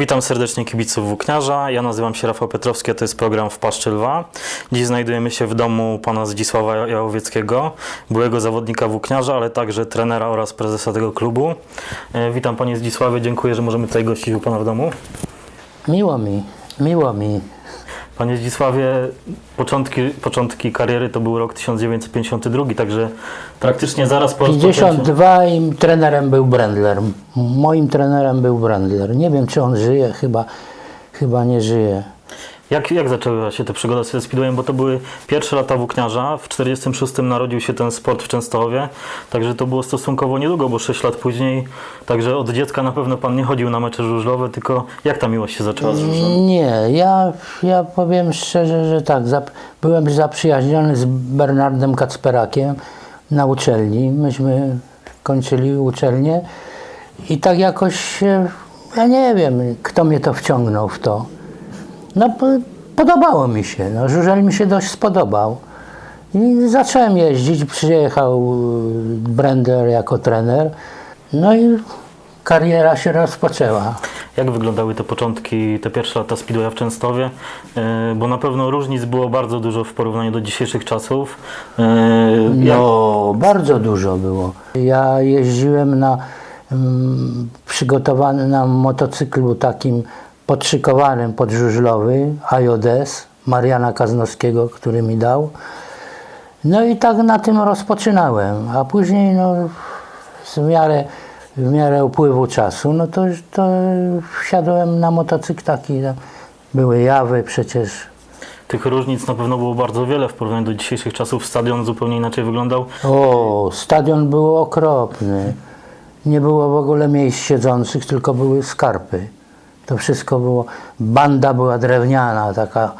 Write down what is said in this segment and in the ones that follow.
Witam serdecznie kibiców Włókniarza. Ja nazywam się Rafał Petrowski, a to jest program w Paszczy Lwa. Dziś znajdujemy się w domu pana Zdzisława Jałowieckiego, byłego zawodnika Włókniarza, ale także trenera oraz prezesa tego klubu. E, Witam panie Zdzisławie, dziękuję, że możemy tutaj gościć u pana w domu. Miło mi, miło mi. Panie Zdzisławie, początki, początki kariery to był rok 1952, także praktycznie zaraz po rozpoczęciu... 52 i trenerem był Brendler. Moim trenerem był Brendler. Nie wiem, czy on żyje, chyba, chyba nie żyje. Jak, jak zaczęła się ta przygoda ze speedwayem? Bo to były pierwsze lata włókniarza. W 46 narodził się ten sport w Częstochowie. Także to było stosunkowo niedługo, bo 6 lat później. Także od dziecka na pewno pan nie chodził na mecze żużlowe, tylko jak ta miłość się zaczęła z żużlem? Nie, ja, ja powiem szczerze, że tak. Byłem zaprzyjaźniony z Bernardem Kacperakiem na uczelni. Myśmy kończyli uczelnię i tak jakoś, ja nie wiem, kto mnie to wciągnął w to. No, po- podobało mi się. No, żużel mi się dość spodobał. I zacząłem jeździć. Przyjechał y, Brender jako trener. No i kariera się rozpoczęła. Jak wyglądały te początki, te pierwsze lata speedwaya w Częstowie? E, Bo na pewno różnic było bardzo dużo w porównaniu do dzisiejszych czasów. E, jak- No, bardzo dużo było. Ja jeździłem na mm, przygotowany na motocyklu takim podszykowanym pod żużlowy, Mariana Kaznowskiego, który mi dał. No i tak na tym rozpoczynałem, a później no, w miarę, w miarę upływu czasu, no to, to wsiadłem na motocykl taki, były jawy przecież, Tych różnic na pewno było bardzo wiele w porównaniu do dzisiejszych czasów. Stadion zupełnie inaczej wyglądał. O, stadion był okropny. Nie było w ogóle miejsc siedzących, tylko były skarpy. To wszystko było. Banda była drewniana, taka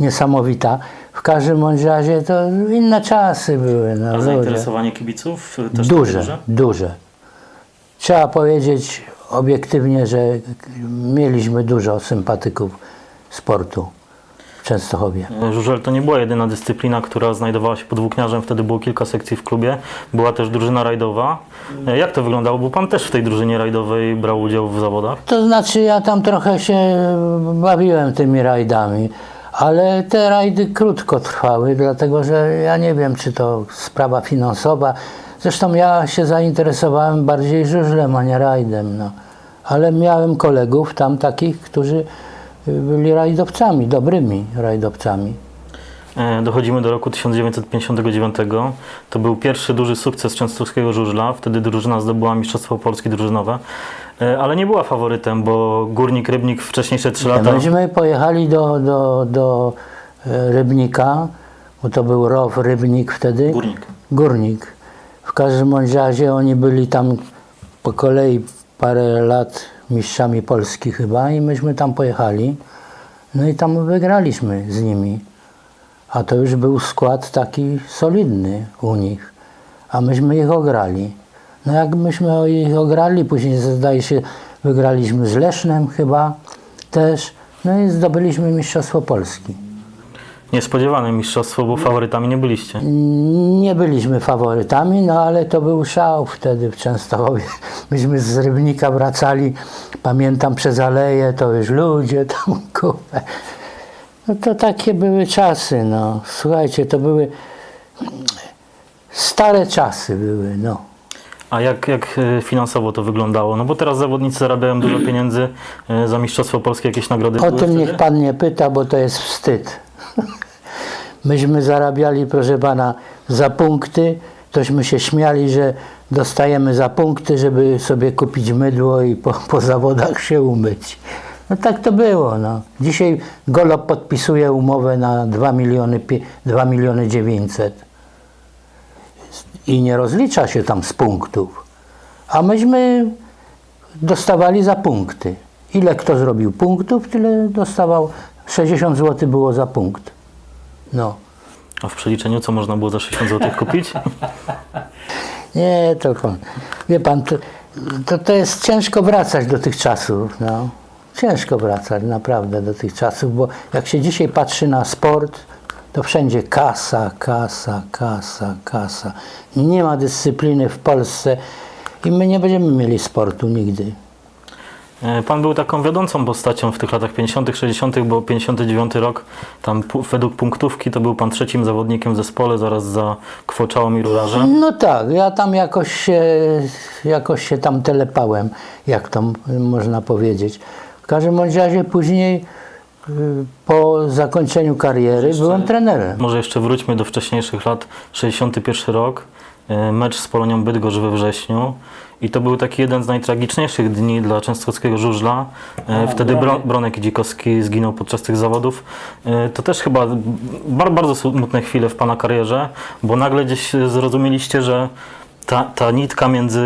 niesamowita. W każdym bądź razie to inne czasy były. No, A ludzie. zainteresowanie kibiców też Duże, takie duże. Trzeba powiedzieć obiektywnie, że mieliśmy dużo sympatyków sportu Częstochowie. Żużel to nie była jedyna dyscyplina, która znajdowała się pod włókniarzem. Wtedy było kilka sekcji w klubie. Była też drużyna rajdowa. Jak to wyglądało? Bo pan też w tej drużynie rajdowej brał udział w zawodach. To znaczy ja tam trochę się bawiłem tymi rajdami, ale te rajdy krótko trwały, dlatego że ja nie wiem, czy to sprawa finansowa. Zresztą ja się zainteresowałem bardziej żużlem, a nie rajdem. No. Ale miałem kolegów tam takich, którzy byli rajdowcami, dobrymi rajdowcami. E, Dochodzimy do roku 1959. To był pierwszy duży sukces częstochowskiego żużla. Wtedy drużyna zdobyła Mistrzostwo Polski drużynowe. E, Ale nie była faworytem, bo Górnik Rybnik wcześniejsze trzy lata... Myśmy pojechali do, do, do e, Rybnika, bo to był ROW Rybnik wtedy. Górnik. Górnik. W każdym razie oni byli tam po kolei parę lat mistrzami Polski chyba i myśmy tam pojechali. No i tam wygraliśmy z nimi. A to już był skład taki solidny u nich. A myśmy ich ograli. No jak myśmy ich ograli, później zdaje się wygraliśmy z Lesznem chyba też. No i zdobyliśmy Mistrzostwo Polski. Niespodziewane mistrzostwo, bo faworytami nie byliście. Nie byliśmy faworytami, no ale to był szał wtedy w Częstochowie. Myśmy z Rybnika wracali, pamiętam przez aleję, to już ludzie tam kupę. No to takie były czasy, no. Słuchajcie, to były stare czasy były, no. A jak, jak e, finansowo to wyglądało? No bo teraz zawodnicy zarabiają dużo pieniędzy e, za Mistrzostwo Polskie, jakieś nagrody O tym wtedy? niech pan nie pyta, bo to jest wstyd. Myśmy zarabiali, proszę pana, za punkty, tośmy się śmiali, że dostajemy za punkty, żeby sobie kupić mydło i po, po zawodach się umyć. No tak to było. No. Dzisiaj Golob podpisuje umowę na 2 miliony, pie- 2 miliony 900 i nie rozlicza się tam z punktów. A myśmy dostawali za punkty. Ile kto zrobił punktów, tyle dostawał. 60 zł było za punkt. No. A w przeliczeniu co można było za 60 zł kupić? Nie, to wie pan, to, to, to jest ciężko wracać do tych czasów. No. Ciężko wracać naprawdę do tych czasów, bo jak się dzisiaj patrzy na sport, to wszędzie kasa, kasa, kasa, kasa. Nie ma dyscypliny w Polsce i my nie będziemy mieli sportu nigdy. E, Pan był taką wiodącą postacią w tych latach 50., 60., bo 59 rok, tam według punktówki to był pan trzecim zawodnikiem w zespole, zaraz za Kwoczałą i Rurarzem. No tak, ja tam jakoś się, jakoś się tam telepałem, jak to można powiedzieć. W każdym razie później y, po zakończeniu kariery byłem trenerem. Może jeszcze wróćmy do wcześniejszych lat, 61 rok, mecz z Polonią Bydgoszcz we wrześniu i to był taki jeden z najtragiczniejszych dni dla częstochowskiego żużla. E, Wtedy Bro, Bronek Dzikowski zginął podczas tych zawodów. E, To też chyba bar, bardzo smutne chwile w Pana karierze, bo nagle gdzieś zrozumieliście, że ta, ta nitka między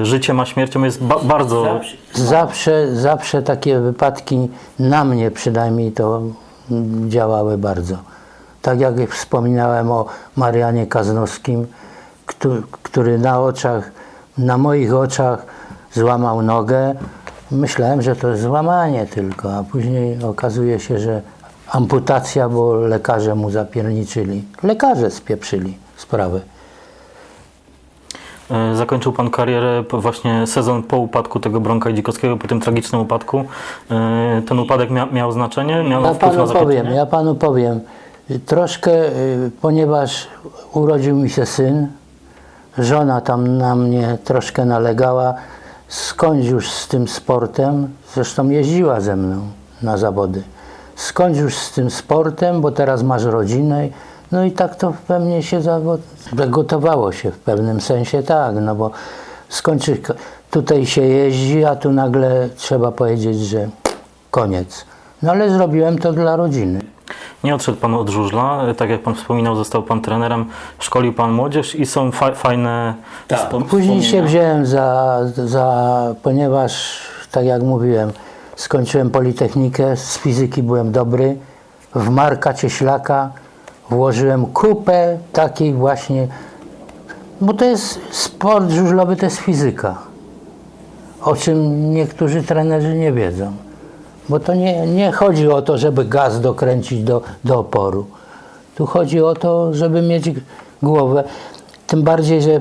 e, życiem a śmiercią jest ba, bardzo... Zawsze, zawsze takie wypadki na mnie przynajmniej to działały bardzo. Tak jak wspominałem o Marianie Kaznowskim, który, na oczach, na moich oczach złamał nogę. Myślałem, że to jest złamanie tylko, a później okazuje się, że amputacja, bo lekarze mu zapierniczyli. Lekarze spieprzyli sprawę. E, Zakończył Pan karierę właśnie sezon po upadku tego Bronka Dzikowskiego, po tym tragicznym upadku. E, Ten upadek mia, miał znaczenie? Miał Ja panu powiem, ja panu powiem. Troszkę, y, ponieważ urodził mi się syn, żona tam na mnie troszkę nalegała, skończ już z tym sportem, zresztą jeździła ze mną na zawody. Skończ już z tym sportem, bo teraz masz rodzinę. No i tak to we mnie się zago- zagotowało się w pewnym sensie, tak, no bo skończysz, tutaj się jeździ, a tu nagle trzeba powiedzieć, że koniec. No ale zrobiłem to dla rodziny. Nie odszedł Pan od żużla, e, tak jak Pan wspominał, został Pan trenerem, szkolił Pan młodzież i są fa fajne wspom- Później się wziąłem za, za, ponieważ tak jak mówiłem, skończyłem Politechnikę, z fizyki byłem dobry, w Marka Cieślaka włożyłem kupę takiej właśnie, bo to jest sport żużlowy, to jest fizyka, o czym niektórzy trenerzy nie wiedzą. Bo to nie, nie chodzi o to, żeby gaz dokręcić do, do oporu. Tu chodzi o to, żeby mieć głowę. Tym bardziej, że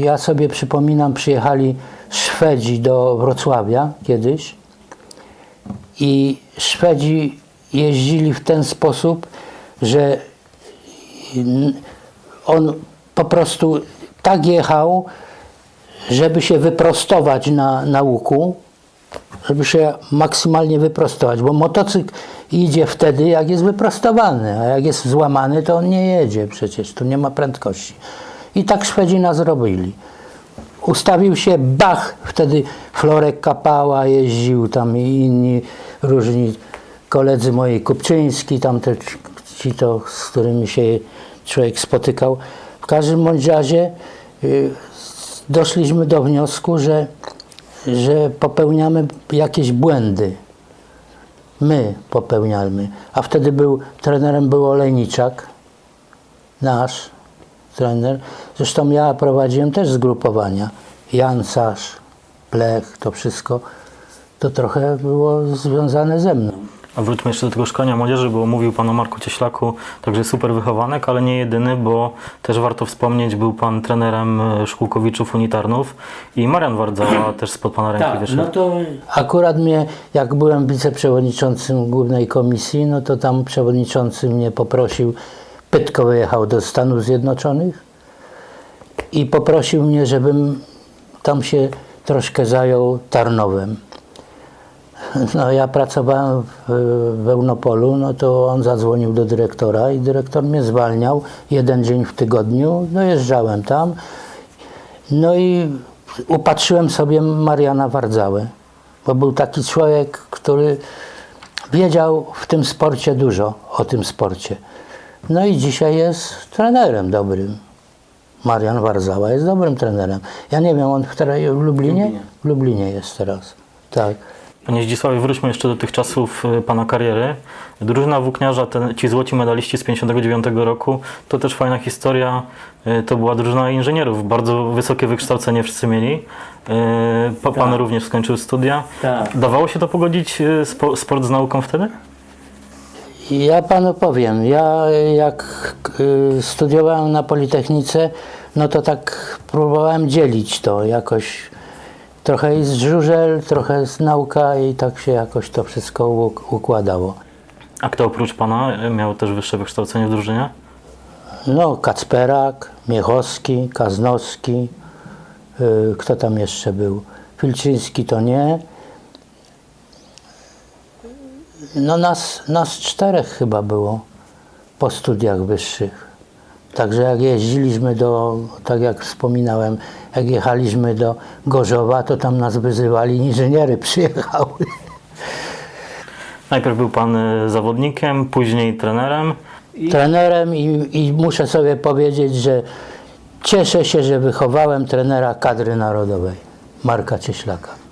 ja sobie przypominam, przyjechali Szwedzi do Wrocławia kiedyś i Szwedzi jeździli w ten sposób, że on po prostu tak jechał, żeby się wyprostować na, na łuku, żeby się maksymalnie wyprostować, bo motocykl idzie wtedy, jak jest wyprostowany, a jak jest złamany, to on nie jedzie przecież, tu nie ma prędkości. I tak Szwedzi nas robili. Ustawił się, bach, wtedy Florek Kapała jeździł tam i inni różni koledzy moi, Kupczyński, tam te ci to, z którymi się człowiek spotykał. W każdym bądź razie y, doszliśmy do wniosku, że że popełniamy jakieś błędy. My popełniamy. A wtedy był trenerem był Olejniczak, nasz trener. Zresztą ja prowadziłem też zgrupowania. Jancarz, Plech, to wszystko. To trochę było związane ze mną. A wróćmy jeszcze do tego szkolenia młodzieży, bo mówił Pan o Marku Cieślaku, także super wychowanek, ale nie jedyny, bo też warto wspomnieć, był Pan trenerem e, Szkółkowiczów Unitarnów i Marian Wardzała też spod Pana ręki Tak, wyszedł. no to akurat mnie, jak byłem wiceprzewodniczącym głównej komisji, no to tam przewodniczący mnie poprosił, Pytko wyjechał do Stanów Zjednoczonych i poprosił mnie, żebym tam się troszkę zajął Tarnowem. No ja pracowałem w, w Eunopolu, no to on zadzwonił do dyrektora i dyrektor mnie zwalniał jeden dzień w tygodniu, dojeżdżałem tam no i upatrzyłem sobie Mariana Wardzałę, bo był taki człowiek, który wiedział w tym sporcie dużo, o tym sporcie. No i dzisiaj jest trenerem dobrym. Marian Warzała jest dobrym trenerem. Ja nie wiem, on w, w Lublinie? W Lublinie jest teraz. Tak. Panie Zdzisławie, wróćmy jeszcze do tych czasów e, Pana kariery. Drużyna włókniarza, te, ci złoci medaliści z 59 roku, to też fajna historia. E, To była drużyna inżynierów, bardzo wysokie wykształcenie wszyscy mieli. Pa- Pan również skończył studia. Tak. Dawało się to pogodzić spo, sport z nauką wtedy? Ja panu powiem, ja jak y, studiowałem na Politechnice, no to tak próbowałem dzielić to jakoś trochę jest żużel, trochę jest nauka i tak się jakoś to wszystko uk- układało. A kto oprócz pana miał też wyższe wykształcenie w drużynie? No, Kacperak, Miechowski, Kaznowski, y, kto tam jeszcze był? Filczyński to nie. No nas, nas czterech chyba było po studiach wyższych. Także jak jeździliśmy do, tak jak wspominałem, jak jechaliśmy do Gorzowa, to tam nas wyzywali, inżyniery przyjechały. Najpierw był pan e, zawodnikiem, później trenerem. I trenerem i, i muszę sobie powiedzieć, że cieszę się, że wychowałem trenera kadry narodowej, Marka Cieślaka.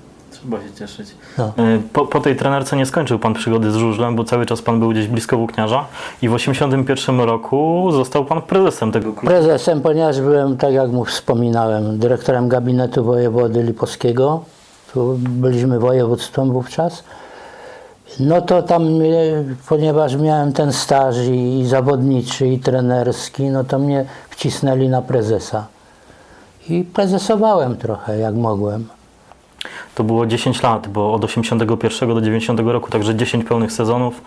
Trzeba się cieszyć. No. E, Po, po tej trenerce nie skończył pan przygody z żużlem, bo cały czas pan był gdzieś blisko włókniarza i w 81 roku został pan prezesem tego klubu. Prezesem, ponieważ byłem, tak jak mu wspominałem, dyrektorem gabinetu wojewody Lipowskiego, tu byliśmy województwem wówczas, no to tam, mnie, ponieważ miałem ten staż i, i zawodniczy, i trenerski, no to mnie wcisnęli na prezesa. I prezesowałem trochę, jak mogłem. To było 10 lat, bo od 81 do 90 roku, także 10 pełnych sezonów.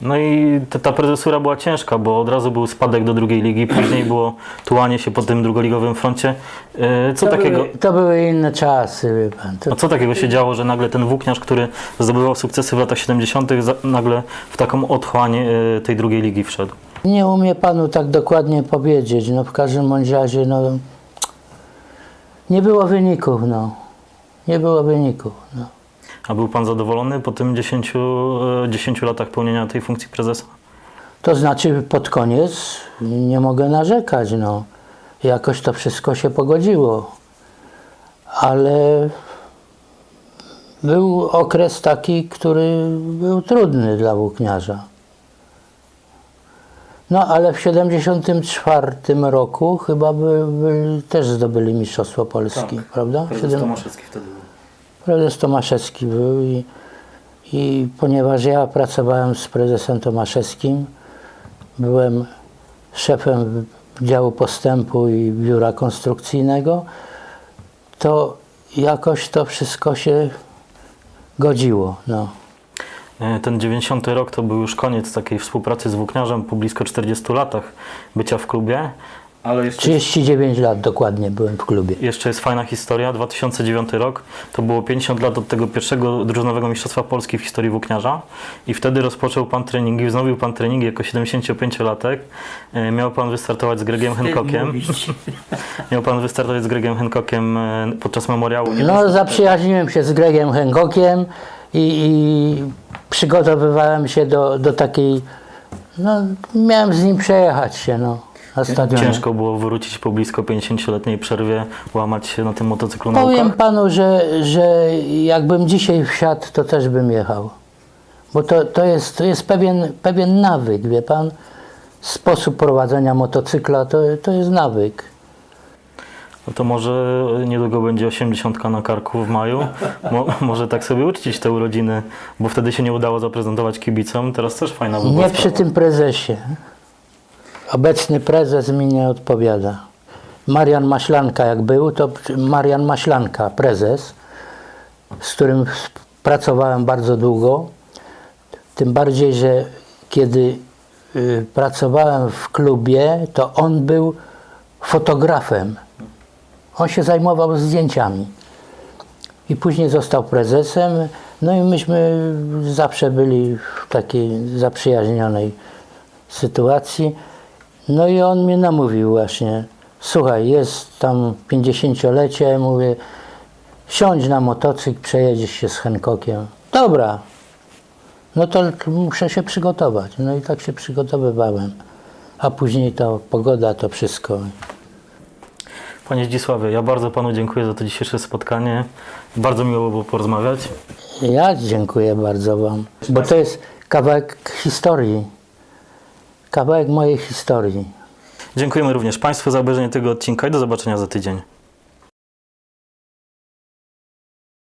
No i ta, ta prezesura była ciężka, bo od razu był spadek do drugiej ligi, później było tułanie się po tym drugoligowym froncie. E, Co to, takiego, były, to były inne czasy, wie pan. To, a co takiego się działo, że nagle ten włókniarz, który zdobywał sukcesy w latach 70., za- nagle w taką otchłań e, tej drugiej ligi wszedł? Nie umie panu tak dokładnie powiedzieć. No w każdym bądź razie, no nie było wyników, no. Nie było wyników. No. A był pan zadowolony po tym 10, e, 10 latach pełnienia tej funkcji prezesa? To znaczy pod koniec nie mogę narzekać, no. Jakoś to wszystko się pogodziło. Ale był okres taki, który był trudny dla włókniarza. No ale w 74 roku chyba by, by też zdobyli Mistrzostwo Polski, prawda? Siedem- Tomaszewski wtedy był. Prezes Tomaszewski był i, i ponieważ ja pracowałem z prezesem Tomaszewskim, byłem szefem działu postępu i biura konstrukcyjnego, to jakoś to wszystko się godziło. No. E, Ten 90 rok to był już koniec takiej współpracy z włókniarzem po blisko 40 latach bycia w klubie. Ale jeszcze, 39 lat dokładnie byłem w klubie. jeszcze jest fajna historia. 2009 rok to było 50 lat od tego pierwszego drużynowego Mistrzostwa Polski w historii włókniarza i wtedy rozpoczął Pan treningi, wznowił Pan treningi jako 75-latek. E, Miał Pan wystartować z Gregiem Hancockiem. Miał Pan wystartować z Gregiem Hancockiem e, podczas memoriału. No, zaprzyjaźniłem się z Gregiem Hancockiem i, i przygotowywałem się do, do takiej. No, miałem z nim przejechać się no, na stadionie. Ciężko było wrócić po blisko 50-letniej przerwie, łamać się na tym motocyklu Powiem panu, że, że jakbym dzisiaj wsiadł, to też bym jechał. Bo to, to, jest, to jest pewien, pewien nawyk, wie pan. Sposób prowadzenia motocykla to, to jest nawyk. No to może niedługo będzie 80 na karku w maju. Mo, może tak sobie uczcić te urodziny, bo wtedy się nie udało zaprezentować kibicom. Teraz też fajna by była Nie przy tym prezesie. Obecny prezes mi nie odpowiada. Marian Maślanka jak był, to Marian Maślanka, prezes, z którym pracowałem bardzo długo. Tym bardziej, że kiedy y, pracowałem w klubie, to on był fotografem. On się zajmował zdjęciami. I później został prezesem. No i myśmy zawsze byli w takiej zaprzyjaźnionej sytuacji. No i on mnie namówił właśnie. Słuchaj, jest tam 50-lecie, mówię, siądź na motocykl, przejedziesz się z Hancockiem. Dobra, no to muszę się przygotować. No i tak się przygotowywałem. A później to pogoda, to wszystko. Panie Zdzisławie, ja bardzo Panu dziękuję za to dzisiejsze spotkanie. Bardzo miło było porozmawiać. Ja dziękuję bardzo Wam, bo to jest kawałek historii. Kawałek mojej historii. Dziękujemy również Państwu za obejrzenie tego odcinka i do zobaczenia za tydzień.